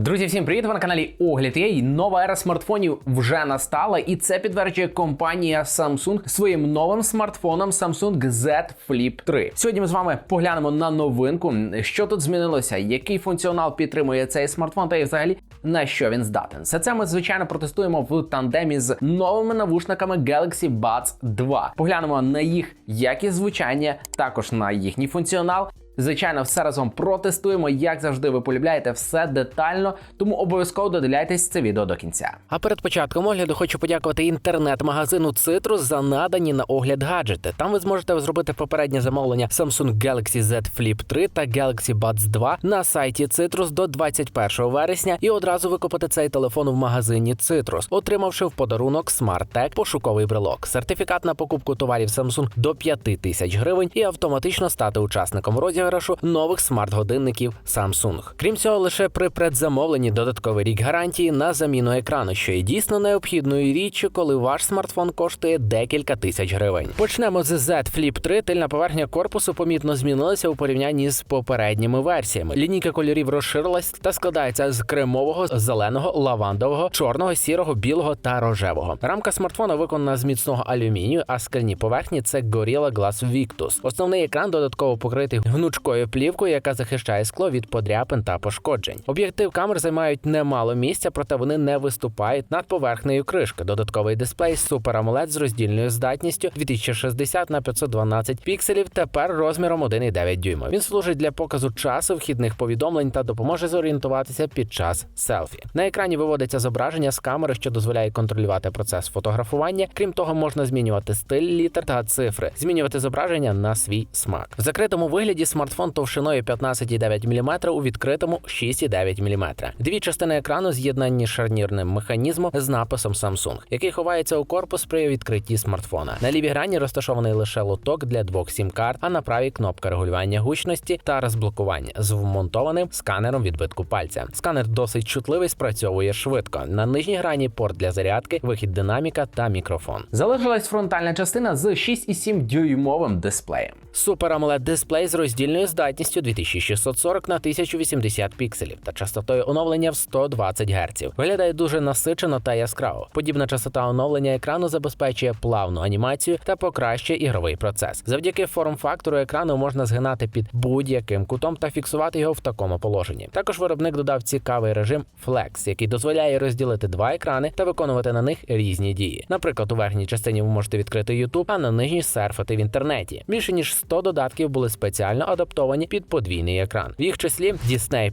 Друзі, всім привіт! Ви на каналі Огляд є. І Нова ера смартфонів вже настала, і це підтверджує компанія Samsung своїм новим смартфоном Samsung Z Flip 3. Сьогодні ми з вами поглянемо на новинку, що тут змінилося, який функціонал підтримує цей смартфон, та і взагалі на що він здатен. Все це ми звичайно протестуємо в тандемі з новими навушниками Galaxy Buds 2. Поглянемо на їх якість звучання, також на їхній функціонал. Звичайно, все разом протестуємо, як завжди, ви полюбляєте все детально, тому обов'язково додивляйтесь це відео до кінця. А перед початком огляду хочу подякувати інтернет-магазину Citrus за надані на огляд гаджети. Там ви зможете зробити попереднє замовлення Samsung Galaxy Z Flip 3 та Galaxy Buds 2 на сайті Citrus до 21 вересня і одразу викупити цей телефон в магазині Citrus, отримавши в подарунок SmartTag пошуковий брелок, сертифікат на покупку товарів Samsung до 5 тисяч гривень і автоматично стати учасником розіграшу нових смарт-годинників Samsung. Крім цього, лише при предзамовленні додатковий рік гарантії на заміну екрану, що є дійсно необхідною річчю, коли ваш смартфон коштує декілька тисяч гривень. Почнемо з Z Flip 3. Тильна поверхня корпусу помітно змінилася у порівнянні з попередніми версіями. Лінійка кольорів розширилась та складається з кремового, зеленого, лавандового, чорного, сірого, білого та рожевого. Рамка смартфона виконана з міцного алюмінію, а скляні поверхні це Gorilla Glass Victus. Основний екран додатково покритий гнучкою плівкою, яка захищає скло від подряпин та пошкоджень. Об'єктив камер займають немало місця, проте вони не виступають над поверхнею кришки. Додатковий дисплей Super AMOLED з роздільною здатністю 2060 на 512 пікселів. Тепер розміром 1,9 дюйма. Він служить для показу часу, вхідних повідомлень та допоможе зорієнтуватися під час селфі. На екрані виводиться зображення з камери, що дозволяє контролювати процес фотографування. Крім того, можна змінювати стиль літер та цифри, змінювати зображення на свій смак. В закритому вигляді смартфон товщиною 15,9 мм, у відкритому 6,9 мм. Дві частини екрану з'єднані шарнірним механізмом з написом Samsung, який ховається у корпус при відкритті смартфона. На лівій грані розташований лише лоток для двох сім-карт, а на правій кнопка регулювання гучності та розблокування з вмонтованим сканером відбитку пальця. Сканер досить чутливий, спрацьовує швидко. На нижній грані порт для зарядки, вихід динаміка та мікрофон. Залишилась фронтальна частина з 6,7 дюймовим дисплеєм. Super AMOLED дисплей з роздільною здатністю 2640 на 1080 пікселів та частотою оновлення в 120 Гц. Виглядає дуже насичено та яскраво. Подібна частота оновлення екрану забезпечує плавну анімацію та покращує ігровий процес. Завдяки форм-фактору екрану можна згинати під будь-яким кутом та фіксувати його в такому положенні. Також виробник додав цікавий режим Flex, який дозволяє розділити два екрани та виконувати на них різні дії. Наприклад, у верхній частині ви можете відкрити YouTube, а на нижній серфити в інтернеті. Більше ніж 100 додатків були спеціально адаптовані під подвійний екран. В їх числі Disney+,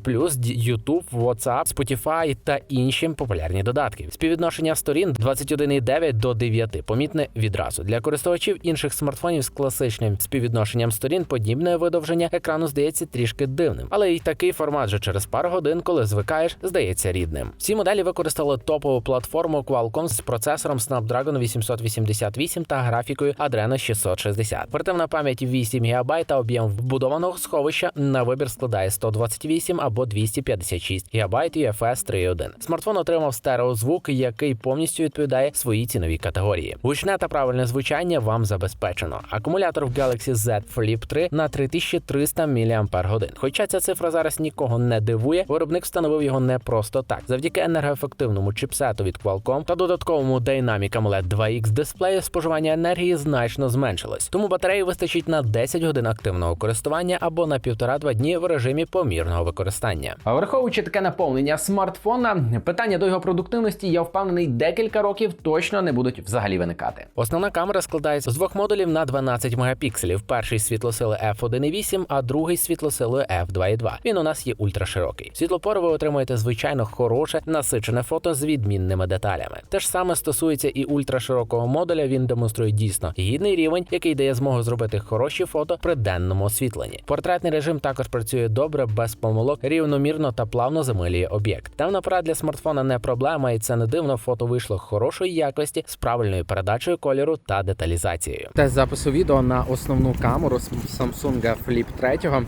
YouTube, WhatsApp, Spotify та інші популярні додатки. Співвідношення сторін 21,9 до 9 помітне відразу. Для користувачів інших смартфонів з класичним співвідношенням сторін подібне видовження екрану здається трішки дивним, але й такий формат вже через пару годин, коли звикаєш, здається рідним. Всі моделі використали топову платформу Qualcomm з процесором Snapdragon 888 та графікою Adreno 660. Оперативна пам'ять 8 ГБ та об'єм вбудованого сховища на вибір складає 128 або 256 ГБ UFS 3.1. Смартфон отримав стереозвук, який повністю відповідає своїй ціновій категорії. Гучне та правильне звучання вам забезпечено. Акумулятор в Galaxy Z Flip 3 на 3300 мАч. Хоча ця цифра зараз нікого не дивує, виробник встановив його не просто так. Завдяки енергоефективному чіпсету від Qualcomm та додатковому Dynamic AMOLED 2X дисплею споживання енергії значно зменшилось. Тому батареї вистачить на 10 годин активного користування або на 1,5-2 дні в режимі помірного використання. А враховуючи таке наповнення смартфона, питання до його продуктивності, я впевнений, декілька років точно не будуть взагалі виникати. Основна камера складається з двох модулів на 12 мегапікселів. Перший світлосили f1.8, а другий світлосилою f2.2. Він у нас є ультраширокий. Світлопор ви отримуєте звичайно хороше насичене фото з відмінними деталями. Те ж саме стосується і ультраширокого модуля. Він демонструє дійсно гідний рівень, який дає змогу зробити хороші фото при денному освітленні. Портретний режим також працює добре, без помилок, рівномірно та плавно замилює об'єкт. Темна пора для смартфона не проблема, і це не дивно. Фото вийшло хорошої якості з правильною передачею кольору та деталізацією. Тест запису відео на основну камеру Samsung Flip 3.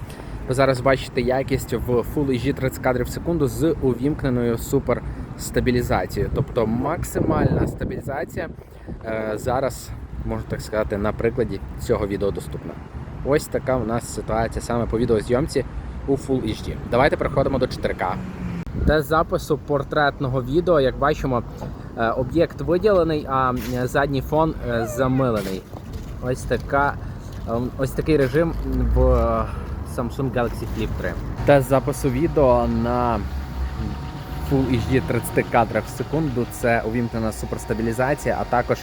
Ви зараз бачите якість в Full HD 30 кадрів в секунду з увімкненою супер стабілізацією. Тобто максимальна стабілізація е, зараз, можна так сказати, на прикладі цього відео доступна. Ось така у нас ситуація саме по відеозйомці у Full HD. Давайте переходимо до 4К. Тест запису портретного відео, як бачимо, е, об'єкт виділений, а е, задній фон е, замилений. Ось така, ось такий режим в Samsung Galaxy Flip 3. Тест запису відео на Full HD 30 кадрах в секунду. Це увімкнена суперстабілізація, а також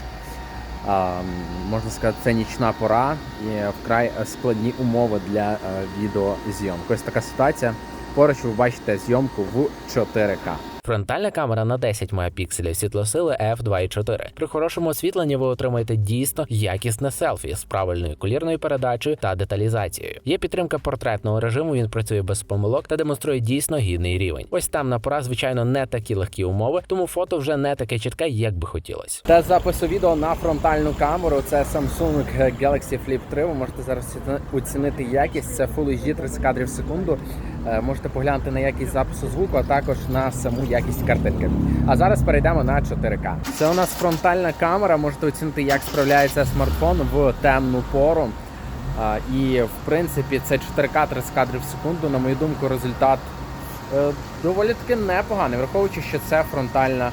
можна сказати, це нічна пора і вкрай складні умови для е, відеозйомки. Ось така ситуація. Поруч ви бачите зйомку в 4К. Фронтальна камера на 10 мегапікселів світлосили f2.4. При хорошому освітленні ви отримаєте дійсно якісне селфі з правильною колірною передачею та деталізацією. Є підтримка портретного режиму. Він працює без помилок та демонструє дійсно гідний рівень. Ось там на пора, звичайно, не такі легкі умови, тому фото вже не таке чітке, як би хотілося. Тест запису відео на фронтальну камеру. Це Samsung Galaxy Flip 3. Ви можете зараз оцінити якість. Це Full HD 30 кадрів в секунду. Е, Можете поглянути на якість запису звуку, а також на саму якість картинки. А зараз перейдемо на 4К. Це у нас фронтальна камера. Можете оцінити, як справляється смартфон в темну пору. І в принципі це 4К 30 кадрів в секунду. На мою думку, результат е, доволі таки непоганий, враховуючи, що це фронтальна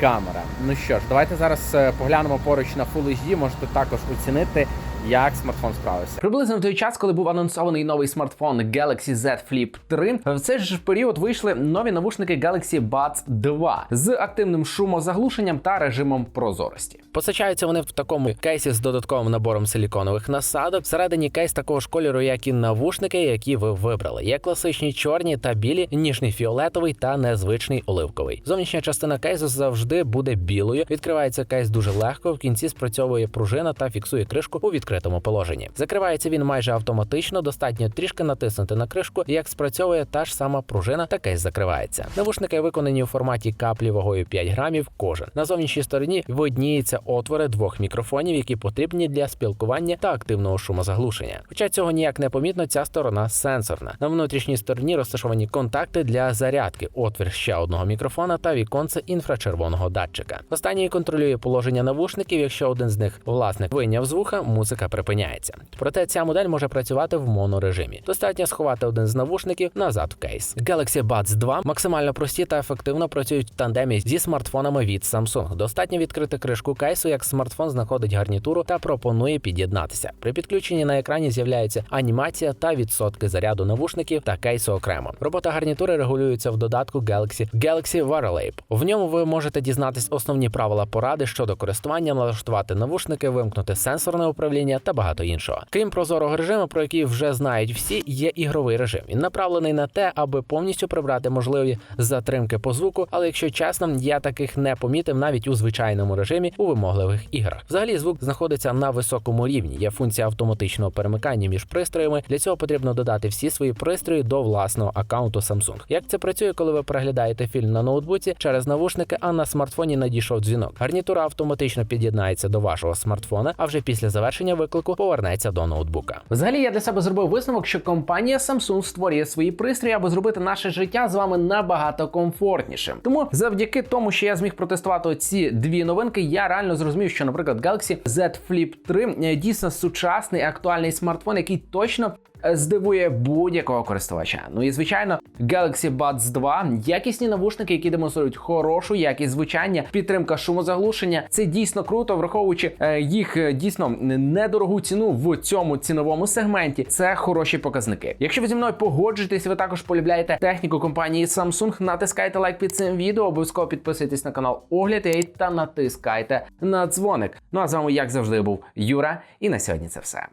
камера. Ну що ж, давайте зараз е, поглянемо поруч на Full HD, можете також оцінити. Як смартфон справився приблизно в той час, коли був анонсований новий смартфон Galaxy Z Flip 3, в цей ж період вийшли нові навушники Galaxy Buds 2 з активним шумозаглушенням та режимом прозорості. Постачаються вони в такому кейсі з додатковим набором силіконових насадок. Всередині кейс такого ж кольору, як і навушники, які ви вибрали. Є класичні чорні та білі, ніжний фіолетовий та незвичний оливковий. Зовнішня частина кейсу завжди буде білою. Відкривається кейс дуже легко. В кінці спрацьовує пружина та фіксує кришку у відкритому положенні. Закривається він майже автоматично. Достатньо трішки натиснути на кришку. Як спрацьовує та ж сама пружина, та кейс закривається. Навушники виконані у форматі каплі вагою 5 грамів. Кожен на зовнішній стороні видніється отвори двох мікрофонів, які потрібні для спілкування та активного шумозаглушення. Хоча цього ніяк не помітно, ця сторона сенсорна. На внутрішній стороні розташовані контакти для зарядки, отвір ще одного мікрофона та віконце інфрачервоного датчика. Останній контролює положення навушників. Якщо один з них власник вийняв з вуха, музика припиняється. Проте ця модель може працювати в монорежимі. Достатньо сховати один з навушників назад в кейс. Galaxy Buds 2 максимально прості та ефективно працюють в тандемі зі смартфонами від Samsung. Достатньо відкрити кришку кейсу, як смартфон знаходить гарнітуру та пропонує під'єднатися. При підключенні на екрані з'являється анімація та відсотки заряду навушників та кейсу окремо. Робота гарнітури регулюється в додатку Galaxy Galaxy Wirelab. В ньому ви можете дізнатись основні правила поради щодо користування, налаштувати навушники, вимкнути сенсорне управління та багато іншого. Крім прозорого режиму, про який вже знають всі, є ігровий режим. Він направлений на те, аби повністю прибрати можливі затримки по звуку. Але якщо чесно, я таких не помітив навіть у звичайному режимі у вимогливих іграх. Взагалі, звук знаходиться на високому рівні. Є функція автоматичного перемикання між пристроями. Для цього потрібно додати всі свої пристрої до власного аккаунту Samsung. Як це працює, коли ви переглядаєте фільм на ноутбуці через навушники, а на смартфоні надійшов дзвінок. Гарнітура автоматично під'єднається до вашого смартфона, а вже після завершення виклику повернеться до ноутбука. Взагалі, я для себе зробив висновок, що компанія Samsung створює свої пристрої, аби зробити наше життя з вами набагато комфортнішим. Тому завдяки тому, що я зміг протестувати ці дві новинки, я реально зрозумів, що, наприклад, Galaxy Z Flip 3 е, дійсно сучасний актуальний смартфон, який точно. Здивує будь-якого користувача. Ну і звичайно, Galaxy Buds 2 якісні навушники, які демонструють хорошу якість звучання, підтримка шумозаглушення. Це дійсно круто, враховуючи е, їх е, дійсно недорогу ціну в цьому ціновому сегменті. Це хороші показники. Якщо ви зі мною погоджуєтесь, ви також полюбляєте техніку компанії Samsung, натискайте лайк під цим відео, обов'язково підписуйтесь на канал Огляд та натискайте на дзвоник. Ну а з вами, як завжди, був Юра, і на сьогодні це все.